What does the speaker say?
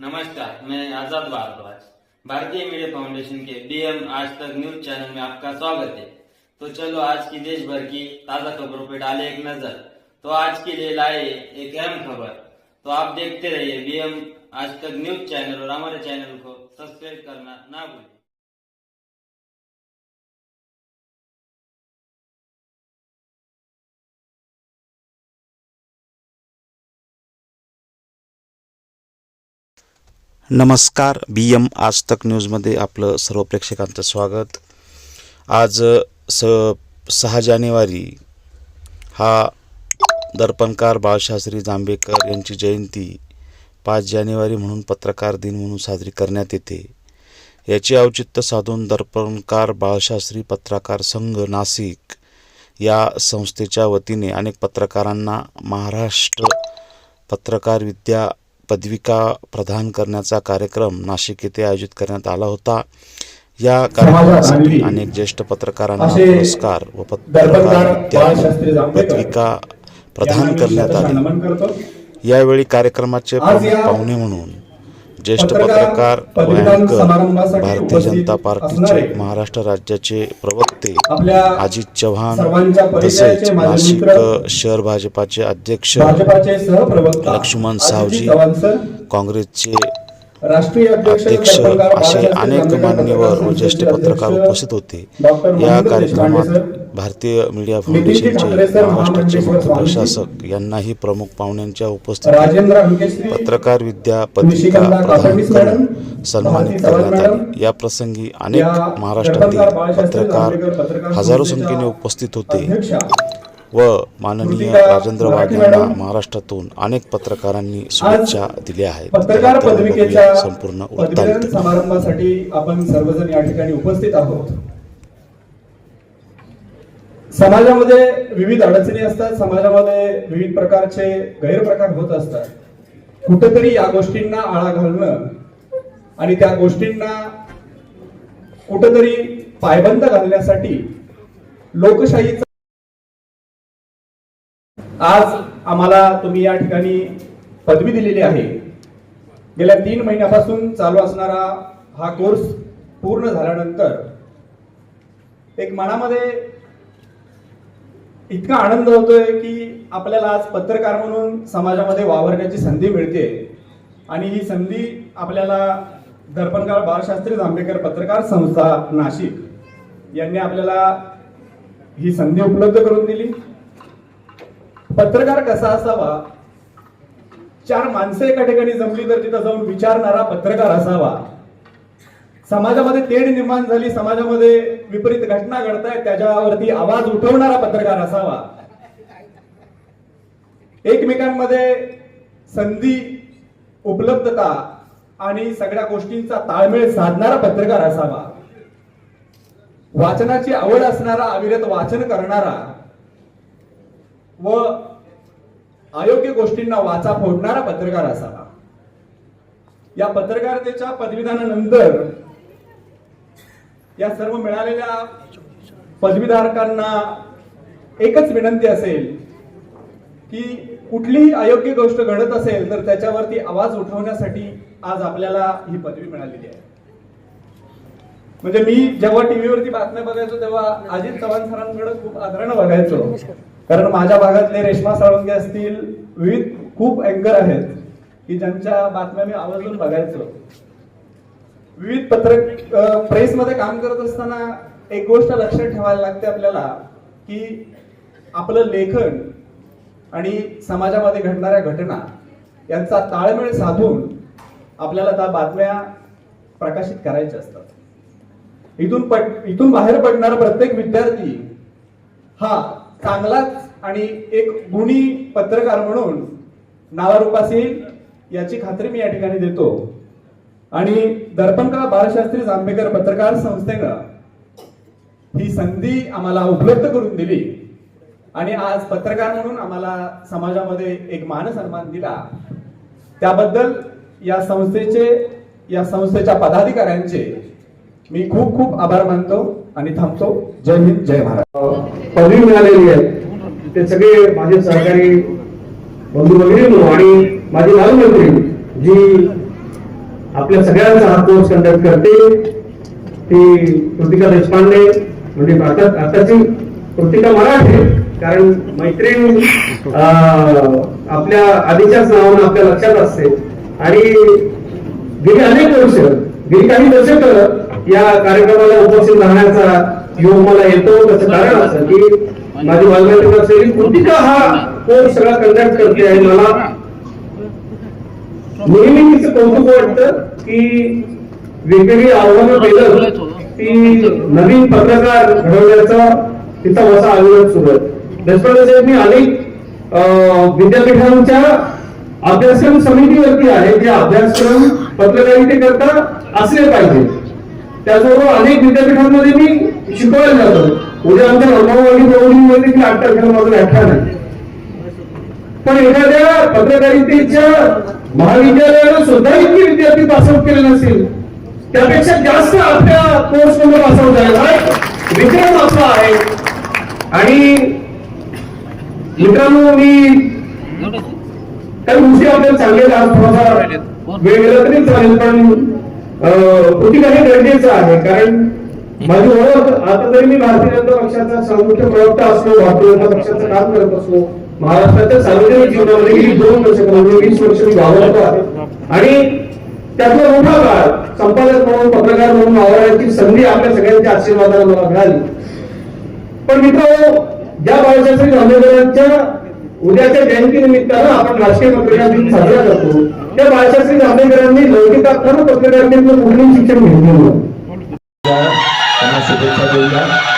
नमस्कार, मैं आज़ाद भारद्वाज। भारतीय मीडिया फाउंडेशन के बीएम आज तक न्यूज़ चैनल में आपका स्वागत है। तो चलो आज की देश भर की ताज़ा खबरों पर डाले एक नज़र। तो आज के लिए लाए एक अहम खबर। तो आप देखते रहिए बीएम आज तक न्यूज़ चैनल और हमारे चैनल को सब्सक्राइब करना ना भूलें। नमस्कार बी एम आज तक न्यूजमध्ये आपलं सर्व प्रेक्षकांचं स्वागत. आज स सहा जानेवारी हा दर्पणकार बाळशास्त्री जांभेकर यांची जयंती पाच जानेवारी म्हणून पत्रकार दिन म्हणून साजरी करण्यात येते. याचे औचित्य साधून दर्पणकार बाळशास्त्री पत्रकार संघ नाशिक या संस्थेच्या वतीने अनेक पत्रकारांना महाराष्ट्र पत्रकार विद्या पदविका प्रदान करण्याचा कार्यक्रम नाशिक येथे आयोजित करण्यात आला होता. या कार्यक्रमासाठी अनेक ज्येष्ठ पत्रकारांना पुरस्कार व पत्रकार पदविका प्रदान करण्यात आली. यावेळी कार्यक्रमाचे प्रमुख पाहुणे म्हणून ज्येष्ठ पत्रकार समारंभासाठी भारतीय जनता पार्टीचे महाराष्ट्र राज्याचे प्रवक्ते अजित चव्हाण तसेच नाशिक शहर भाजपाचे अध्यक्ष लक्ष्मण सावजी, काँग्रेसचे अध्यक्ष असे अनेक मान्यवर व ज्येष्ठ पत्रकार उपस्थित होते. या कार्यक्रमात भारतीय मीडिया फाउंडेशनचे महाराष्ट्राचे मुख्य प्रशासक यांनाही प्रमुख पाहुण्यांच्या उपस्थितीत पत्रकार विद्या पत्रिका प्रदान करून सन्मानित करण्यात आले. या प्रसंगी अनेक महाराष्ट्रातील पत्रकार हजारो संख्येने उपस्थित होते. व माननीय राजेंद्र वाघ यांना महाराष्ट्रातून अनेक पत्रकारांनी शुभेच्छा दिल्या आहेत. संपूर्ण समारंभासाठी आपण सर्वजण या ठिकाणी उपस्थित आहोत. समाजामध्ये विविध अडचणी असतात समाजामध्ये विविध प्रकारचे गैरप्रकार होत असतात. कुठेतरी या गोष्टींना आळा घालणं आणि त्या गोष्टींना कुठेतरी पायबंद घालण्यासाठी लोकशाहीचा आज आम्हाला तुम्ही या ठिकाणी पदवी दिलेली आहे. गेल्या तीन महिन्यापासून चालू असणारा हा कोर्स पूर्ण झाल्यानंतर एक मनामध्ये इतका आनंद होतोय की आपल्याला आज पत्रकार म्हणून समाजामध्ये वावरण्याची संधी मिळते. आणि ही संधी आपल्याला दर्पणकार बाळशास्त्री जांभेकर पत्रकार संस्था नाशिक यांनी आपल्याला ही संधी उपलब्ध करून दिली. पत्रकार कसा असावा? चार माणसं एका ठिकाणी जमली तर तिथं जाऊन विचारणारा पत्रकार असावा. समाजामध्ये तेढ निर्माण झाली समाजामध्ये विपरीत घटना घडतायत त्याच्यावरती आवाज उठवणारा पत्रकार असावा. एकमेकांमध्ये संधी उपलब्धता आणि सगळ्या गोष्टींचा ताळमेळ साधणारा पत्रकार असावा. वाचनाची आवड असणारा अविरत वाचन करणारा व अयोग्य गोष्टींना वाचा फोडणारा पत्रकार असावा. या पत्रकारितेच्या पदवीदानानंतर या सर्व मिळालेल्या पदवीधारकांना एकच विनंती असेल की कुठलीही अयोग्य गोष्ट घडत असेल तर त्याच्यावरती आवाज उठवण्यासाठी आज आपल्याला ही पदवी मिळालेली आहे. म्हणजे मी जेव्हा टीव्हीवरती बातम्या बघायचो तेव्हा अजित चव्हाण सरांकडे खूप आदरानं बघायचो. कारण माझ्या भागातले रेश्मा साळुंगे असतील विविध खूप अँकर आहेत की ज्यांच्या बातम्या मी आवर्जून बघायचो. विविध पत्रक प्रेसमध्ये काम करत असताना एक गोष्ट लक्षात ठेवायला लागते आपल्याला की आपलं लेखन आणि समाजामध्ये घडणाऱ्या घटना यांचा ताळमेळ साधून आपल्याला त्या बातम्या प्रकाशित करायच्या असतात. इथून पट इथून बाहेर पडणारा प्रत्येक विद्यार्थी हा चांगलाच आणि एक गुणी पत्रकार म्हणून नावारूपास येईल याची खात्री मी या ठिकाणी देतो. आणि दर्पणकार बाळशास्त्री जांभेकर पत्रकार संस्थेनं ही संधी आम्हाला उपलब्ध करून दिली. आणि आज पत्रकार म्हणून आम्हाला समाजामध्ये एक मान सन्मान दिला. त्याबद्दल या संस्थेचे या संस्थेच्या पदाधिकाऱ्यांचे मी खूप खूप आभार मानतो आणि थांबतो. जय हिंद जय महाराज पदवी मिळालेली आहे. ते सगळे माझे सहकारी बंधू भगिनी आणि माझे बालमंत्री जी आपल्या सगळ्यांचा हा कोर्स कंडक्ट करते ती कृतिका देशपांडे म्हणजे भारतात आताची कृतिका मराठे कारण मैत्रीण आपल्या आधीच्याच नावानं आपल्या लक्षात असते. आणि गेली अनेक वर्ष गेली काही दशक या कार्यक्रमाला उपस्थित राहण्याचा योग मला येतो त्याचं कारण असं की माझी असलेली कृतिका हा कोर्स सगळा कंडक्ट करते आणि मला. कौतुक वाटतं की वेगवेगळी आव्हानं केलं ती नवीन पत्रकार घडवण्याचा तिचा वसा अविरत सुरू आहे. देशपांडे साहेब मी अनेक विद्यापीठांच्या अभ्यासक्रम समितीवरती आहे जे अभ्यासक्रम पत्रकारिते करता असले पाहिजे. त्याचबरोबर अनेक विद्यापीठांमध्ये मी शिकवलं जातं. उद्या आमच्या रमावाडी प्रौढीमध्ये देखील आठ तारखेला माझं व्याख्यान आहे. पण एखाद्या पत्रकारितेच्या महाविद्यालयानं सुद्धा इतके विद्यार्थी पासआउट केले नसेल त्यापेक्षा जास्त आपल्या कोर्समध्ये पासआउट झालेला आहे विक्रम आपला आहे. आणि मित्रांनो मी काही गोष्टी आपल्याला चांगल्या थोडासा वेळ गेला तरी चालेल पण अं, कृतिका गरजेचं आहे. कारण माझी ओळख आता जरी मी भारतीय जनता पक्षाचा सर्वोच्च प्रवक्ता असलो भारतीय जनता पक्षाचं काम करत असलो महाराष्ट्राच्या सार्वजनिक जीवनामध्ये गेली दोन वर्ष म्हणजे वीस वर्ष मी वावरतो आहे आणि त्यातला मोठा काळ संपादक म्हणून पत्रकार म्हणून वावरण्याची संधी आपल्या सगळ्यांच्या आशीर्वादाला मला मिळाली. पण मित्र ज्या बाळशास्त्री जांभेकरांच्या उद्याच्या जयंतीनिमित्तानं आपण राष्ट्रीय पत्रकार दिन साजरा करतो त्या बाळशास्त्री जांभेकरांनी लौकिकात असताना पत्रकारितेतलं पूर्ण शिक्षण घेतलेलं होतं. त्यांना शुभेच्छा